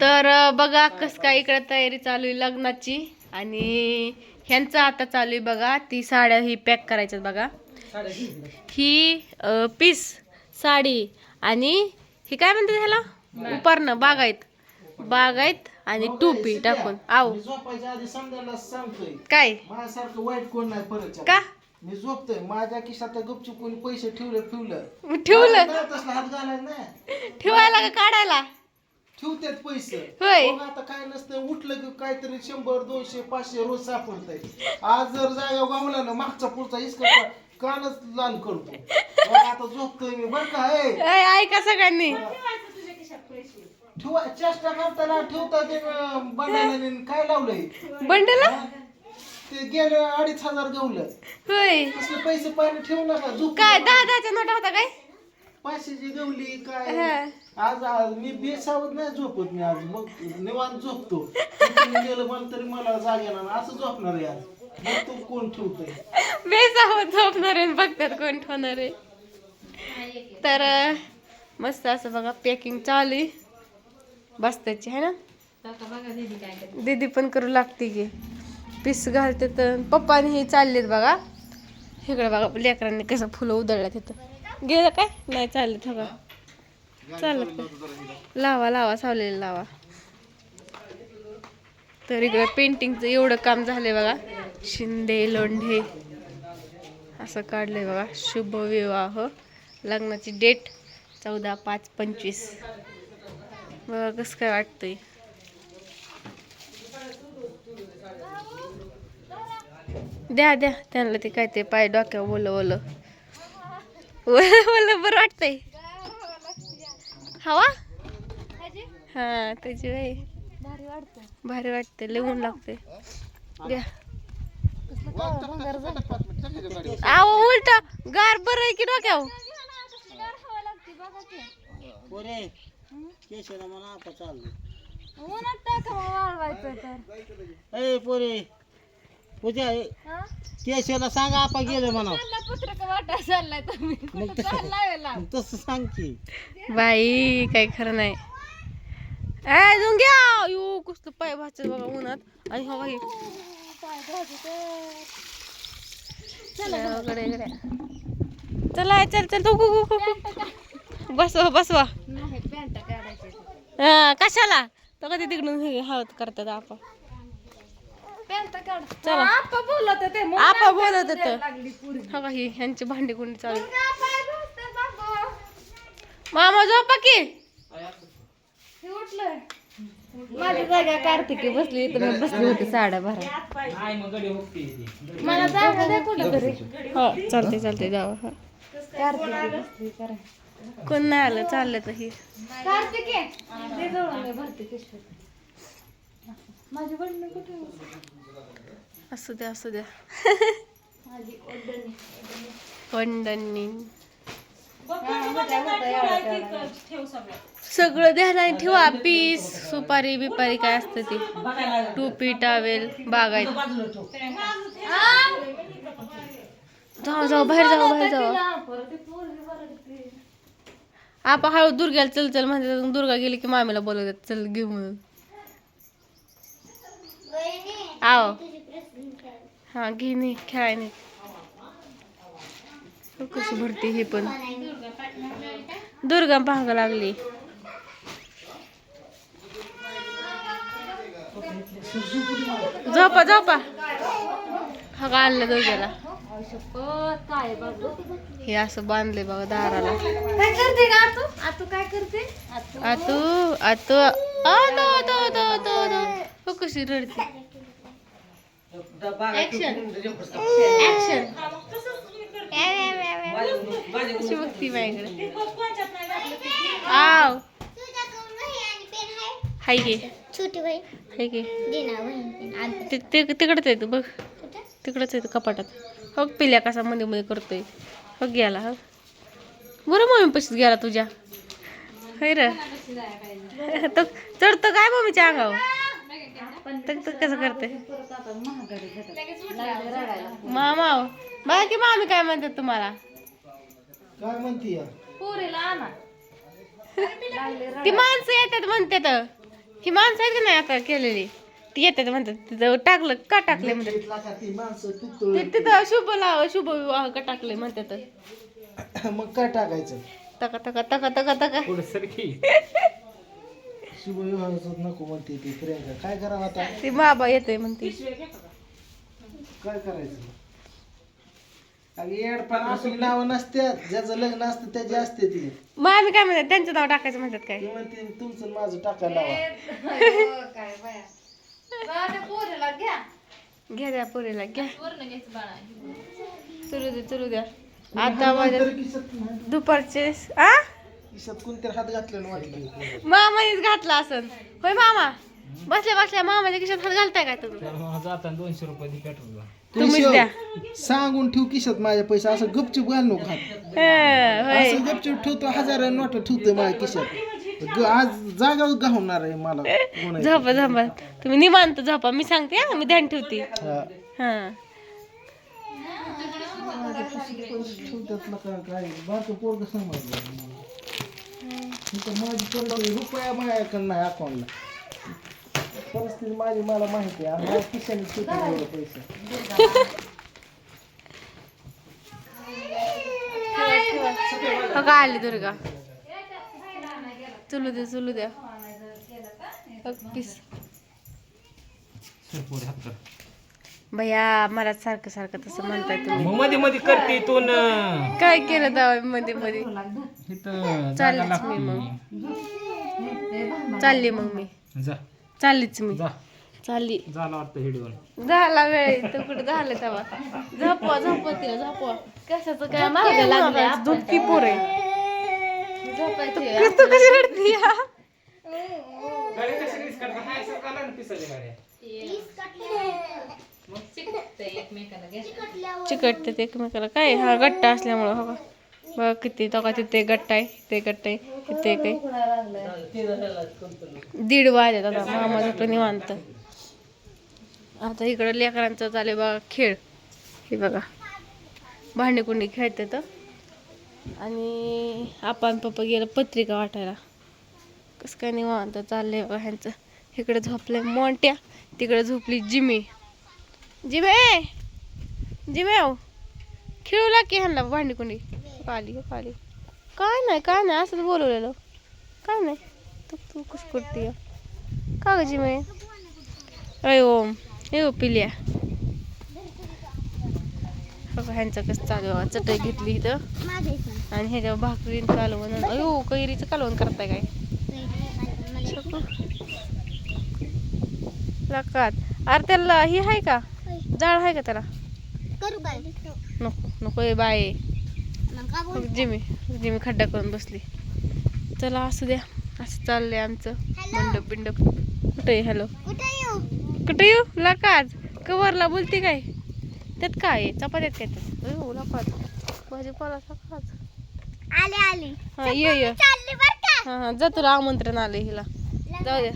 तर बघा कस काय इकडे तयारी चालू आहे लग्नाची. आणि ह्यांचं आता चालू आहे बघा ती साड्या ही पॅक करायच्यात बघा. ही पीस साडी आणि ही काय म्हणते ह्याला? उपारणं बागायत. बागायत आणि टोपी टाकून. आव काय? का? मी झोपतोय. माझ्या खिशात गुपचूप कोणी पैसे ठेवले ठेवलं. ठेवलं. ठेवायला का काढायला? ठेवतात पैसे. होय. मग आता काय नसतं उठलं की काहीतरी शंभर दोनशे पाचशे रोज सापडतंय. आज जर जागा गावला ना मागचा पुढचा इसका कानच लाल करतो. मग आता झोपतोय मी बरं का ए? ऐ, ऐका सगळ्यांनी. ठेवा चेष्टा करताना ठेवता ते बनाने काय लावलंय? बंडला ते गेलं अडीच हजार गवलं. होय. पैसे पाहिजे ठेवू नका झोप काय दहा दहाच्या नोटा होता काय? पाचशेची गवली काय. आज आज मी बेसावत नाही झोपत मी आज. मग निवांत झोपतो. गेलं मला तरी मला जाग येणार. असं झोपणार आहे आज. मग तू कोण ठेवतोय. बेसावत झोपणार आहे बघतात कोण ठेवणार आहे. तर मस्त असं बघा पॅकिंग चालू आहे. बस्त्याची है ना? दीदी पण करू लागते की. पीस घालते तर पप्पाने हे चाललेत बघा. इकडे बघा लेकरांनी कसं फुलं उधळल्या तिथं गेलं काय? नाही चालत बघा चालत लावा लावा सावलेलं लावा. तर इकडे पेंटिंगचं एवढं काम झालंय बघा. शिंदे लोंढे असं काढलंय बघा. शुभ विवाह. लग्नाची डेट चौदा पाच पंचवीस. बघा कसं काय वाटतंय. द्या द्या. त्यांना ते काय ते पाय डोक्यावर ओलं ओलं. ओलं बरं वाटतंय. हवा? हा त्याची बाई. भारी वाटते लिहून लागते आव उलट. गार बरं आहे की डोक्यावर? पोरे. केशला सांगा आपा गेले म्हणा मग त- मग तसं सांग की. बाई काही खरं नाही. ए झुंग्या! यू कुठलं पाय भाजत बघा उन्हात. आणि हो बाई. इकडे इकडे. चला चल चल तू गु- गु- गु- गु. बसवा बसवा. हा, कशाला? तो कधी तिकडून हे हवत करतात आपा चला. आपा बोलत होत हा ही ह्यांची भांडी कुंडी चालू मामा झोपा की. माझ्या जागा कार्तिकी बसली इथं मी बसली होती साड्या भरा मला जागा हो चालते चालते जावं हा. कोण नाही आलं चाललं तर ही. असू द्या असू द्या. सगळं. द्यायला आणि ठेवा. पीस सुपारी बिपारी काय असतं ते? टोपी टावेल बागायत जाऊ जाऊ बाहेर जाऊ बाहेर जाऊ. आपा हळू दुर्ग्याला चल चल म्हणते. दुर्गा गेली की मामीला बोलवतात चल घेऊ म्हणून आव. हा घे नाही खेळाय नाही हो, कशी भरते हे पण. दुर्गा पाहायला लागली. झोपा झोपा. हा का आणलं दुर्ग्याला हे असं बांधले बघा दाराला. काय करते का आतू? आतू काय करते? हो कशी रडते. बघती माझ्याकडे आव हाय गे छोटी बाई हाय तिकडच आहे तू बघ. तिकडच आहे तू कपाटात. हो पिल्या कसा मध्ये मध्ये करतोय. हो गेला हो बरं मम्मी पशीच गेला तुझ्या. होय र. तो चढतो काय मम्मीच्या अंगावर? तर तर कसं करते? मामा बघा की मामी काय म्हणतात तुम्हाला? काय म्हणती ती माणसं येतात म्हणतात. ही माणसं आहेत का नाही आता केलेली? ती येतात म्हणतात. तिथं टाकलं का टाकले म्हणतात? तिथं शुभ लाव शुभ विवाह का टाकले म्हणतात. मग काय टाकायचं? तका तका तका तका तका. शुभविवाहाचं नको म्हणते ती प्रियंका. काय करावं आता? ती बाबा येते म्हणते. काय करायचं? अगं येडपण आपली नावं नसत्यात. ज्याचं लग्न असतं त्याची असते ती. मग आम्ही काय म्हणतात? त्यांचं नाव टाकायचं म्हणतात काय? ती म्हणते तुमचं आणि माझं टाकायला लावा. घ्या. द्या पुरीला घ्या. चलू दे चलू द्या. आता माझ्या. दुपारचे आ? किशात कोणतरी हात घातल्यानं वाटलं. मामानेच घातला असन. होय मामा? बसल्या बसल्या. मामाच्या खिशात हात घालताय काय तुम्ही? जाताना दोनशे रुपये दे पेट्रोल तुम्हीच द्या. सांगून ठेव किशात माझ्या पैसे. असं गपचूप घाल नको हात. हं, होय. असं गपचूप ठेवतो हजार नोट ठेवतोय माझ्या खिशात. ग- आज जागा गहणार आहे मला. कोणाची. झोपा झोपा. तुम्ही निवांत झोपा. मी सांगते हा, मी ध्यान ठेवते. हा. हा. ठेवतात ना का- काय? बारकं पोरगं मला. माझी परिस्थिती रुपया माझ्याकडे नाही अकाउंटला परिस्थिती माझी मला माहिती आहे. माझ्या खिशाने पैसे. हो का आली दुर्गा. चलू दे चलू द्या पीस भैया मला सारखं सारखं तसं म्हणताय तुम्ही. मग मध्ये मध्ये करते तू न. काय केलं दावा मध्ये मध्ये? इथं चाललीच मी मग चालली मग मी. जा. चाललीच मी. जा. चालली. झाला वाटतं हिडवून झाला वेळ. तर कुठं झालं तेव्हा? झोपवा झोपवा तिला झोपवा. कशाचं काय मागं लागलं दूध की पोरे तू कशी रडती हा? चिकटते ते एकमेकाला. काय हा गट्टा असल्यामुळं हो का? बघ किती तो का तिथे गट्टा आहे ते गट्टा आहे तिथे काही दीड वाजत आता मामा झोपलं निवांत. आता इकडं लेकरांचं चालू बघा खेळ. हे बघा. भांडेकुंडी खेळते तर आणि आपण पप्पा गेलं पत्रिका वाटायला. कसं काय निवांत चाललंय बघा ह्यांचं. इकडे झोपलंय मोंट्या तिकडे झोपली जिमी. जिमे! जिमे हो. खेळू लागे की ह्यांना भांडेकुंडी. कुंडी पाली हो पाली. काय नाही काय नाही असंच बोलवलेलं. काय नाही तू तू कस करते. का ग जिमे? अय ओम ए ओ पिल्या. ह्यांचं कसं चालू. चटई घेतली इथं. आणि ह्याच्यावर भाकरी कालवण अयो कैरीचं कालवण करताय काय. लकात. अरे त्याला ही आहे का? जाळ आहे का त्याला? करू काय नको नको ए बाय जिमी जिमी खड्डा करून बसली. चला असू द्या. असं चाललंय आमचं मंडप बिंडप कुठे हॅलो कुठे येऊ? लकाज कवरला बोलते काय? त्यात काय? चपात्यात काय त्यात? अयो लकाज भाजीपाला लकाज आले आले. हा ये ये. हा हा जा तुला आमंत्रण आलं हिला. जाऊ दे.